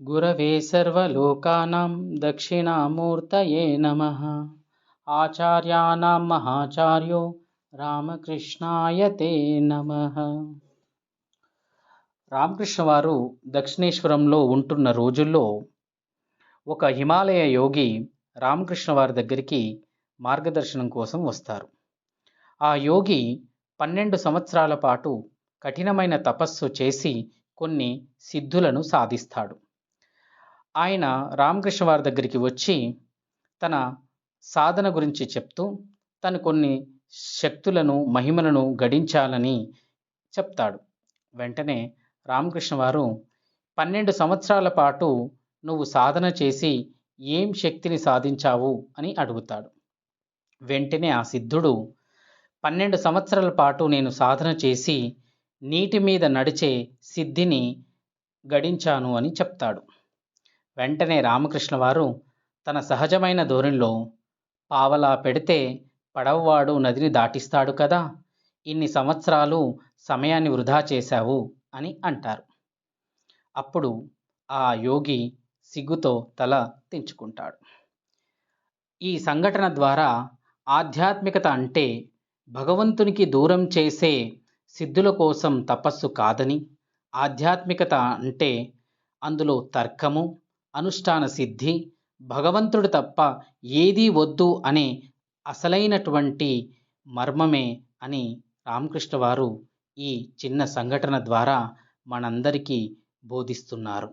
గురవే సర్వలోకానాం దక్షిణామూర్తయే నమ ఆచార్యాణం మహాచార్యో రామకృష్ణాయ తే నమ రామకృష్ణ వారు దక్షిణేశ్వరంలో ఉంటున్న రోజుల్లో ఒక హిమాలయ యోగి రామకృష్ణ వారి దగ్గరికి మార్గదర్శనం కోసం వస్తారు. ఆ యోగి పన్నెండు సంవత్సరాల పాటు కఠినమైన తపస్సు చేసి కొన్ని సిద్ధులను సాధిస్తాడు. ఆయన రామకృష్ణ వారి దగ్గరికి వచ్చి తన సాధన గురించి చెప్తూ తను కొన్ని శక్తులను మహిమలను గడించాలని చెప్తాడు. వెంటనే రామకృష్ణ వారు పన్నెండు సంవత్సరాల పాటు నువ్వు సాధన చేసి ఏం శక్తిని సాధించావు? అని అడుగుతాడు. వెంటనే ఆ సిద్ధుడు పన్నెండు సంవత్సరాల పాటు నేను సాధన చేసి నీటి మీద నడిచే సిద్ధిని గడించాను అని చెప్తాడు. వెంటనే రామకృష్ణ వారు తన సహజమైన ధోరణిలో పావలా పెడితే పడవవాడు నదిని దాటిస్తాడు కదా ఇన్ని సంవత్సరాలు సమయాన్ని వృధా చేశావు అని అంటారు. అప్పుడు ఆ యోగి సిగ్గుతో తల తెంచుకుంటాడు. ఈ సంఘటన ద్వారా ఆధ్యాత్మికత అంటే భగవంతునికి దూరం చేసే సిద్ధుల కోసం తపస్సు కాదని ఆధ్యాత్మికత అంటే అందులో తర్కము అనుష్ఠాన సిద్ధి భగవంతుడు తప్ప ఏదీ వద్దు అనే అసలైనటువంటి మర్మమే అని రామకృష్ణ వారు ఈ చిన్న సంఘటన ద్వారా మనందరికీ బోధిస్తున్నారు.